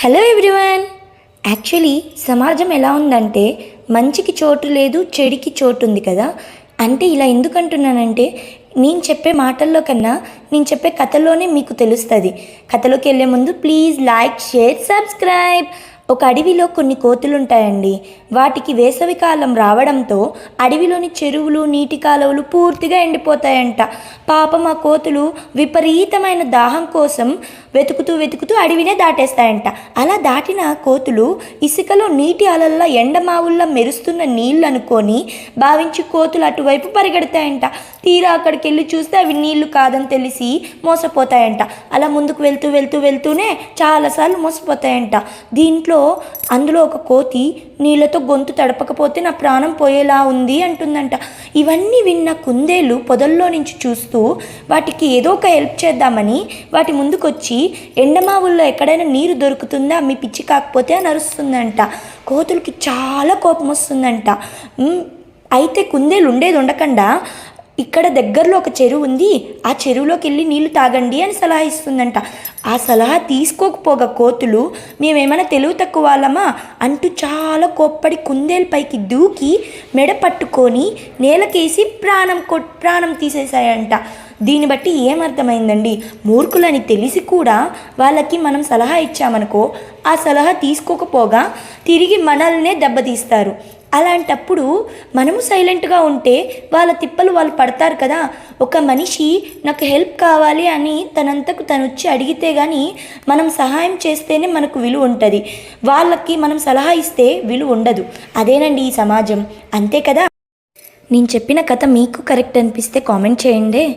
Hello everyone actually సమాజం ఎలా ఉందంటే మంచికి చోటు లేదు చెడికి చోటు ఉంది కదా. అంటే ఇలా ఎందుకు అంటున్నానంటే నేను చెప్పే మాటల్లో కన్నా నేను చెప్పే కథలోనే మీకు తెలుస్తుంది. కథలోకి వెళ్ళే ముందు ప్లీజ్ లైక్ షేర్ సబ్స్క్రైబ్ ఒక అడవిలో కొన్ని కోతులు ఉంటాయండి వాటికి వేసవికాలం రావడంతో అడవిలోని చెరువులు నీటి కాలువలు పూర్తిగా ఎండిపోతాయంట. పాపం ఆ కోతులు విపరీతమైన దాహం కోసం వెతుకుతూ వెతుకుతూ అడవినే దాటేస్తాయంట. అలా దాటిన కోతులు ఇసుకలో నీటి అలల్లో ఎండమావుల్లో మెరుస్తున్న నీళ్ళు అనుకొని భావించి కోతులు అటువైపు పరిగెడతాయంట. తీరా అక్కడికి వెళ్ళి చూస్తే అవి నీళ్ళు కాదని తెలిసి మోసపోతాయంట. అలా ముందుకు వెళ్తూ వెళ్తూ వెళ్తూనే చాలాసార్లు మోసపోతాయంట. దీంట్లో అందులో ఒక కోతి నీళ్ళతో గొంతు తడపకపోతే నా ప్రాణం పోయేలా ఉంది అంటుందంట. ఇవన్నీ విన్న కుందేలు పొదల్లో నుంచి చూస్తూ వాటికి ఏదో ఒక హెల్ప్ చేద్దామని వాటి ముందుకొచ్చి ఎండమావుల్లో ఎక్కడైనా నీరు దొరుకుతుందా? మీ పిచ్చి కాకపోతే అని అరుస్తుందంట. కోతులకి చాలా కోపం వస్తుందంట. అయితే కుందేలు ఉండేది ఉండకుండా ఇక్కడ దగ్గరలో ఒక చెరువు ఉంది. ఆ చెరువులోకి వెళ్ళి నీళ్ళు తాగండి అని సలహా ఇస్తుందంట. ఆ సలహా తీసుకోకపోగా కోతులు మేమేమైనా తెలివి తక్కువ వాళ్ళమా? అంటూ చాలా కోప్పడి కుందేలు పైకి దూకి మెడ పట్టుకొని నేలకేసి ప్రాణం కొ ప్రాణం తీసేశాయంట. దీన్ని బట్టి ఏమర్థమైందండి మూర్ఖులని తెలిసి కూడా వాళ్ళకి మనం సలహా ఇచ్చామనుకో ఆ సలహా తీసుకోకపోగా తిరిగి మనల్నే దెబ్బతీస్తారు. అలాంటప్పుడు మనము సైలెంట్గా ఉంటే వాళ్ళ తిప్పలు వాళ్ళు పడతారు కదా. ఒక మనిషి నాకు హెల్ప్ కావాలి అని తనంతకు తను వచ్చి అడిగితే కానీ మనం సహాయం చేస్తేనే మనకు విలువ ఉంటుంది. వాళ్ళకి మనం సలహా ఇస్తే విలువ ఉండదు. అదేనండి ఈ సమాజం. అంతే కదా? నేను చెప్పిన కథ మీకు కరెక్ట్ అనిపిస్తే కామెంట్ చేయండి.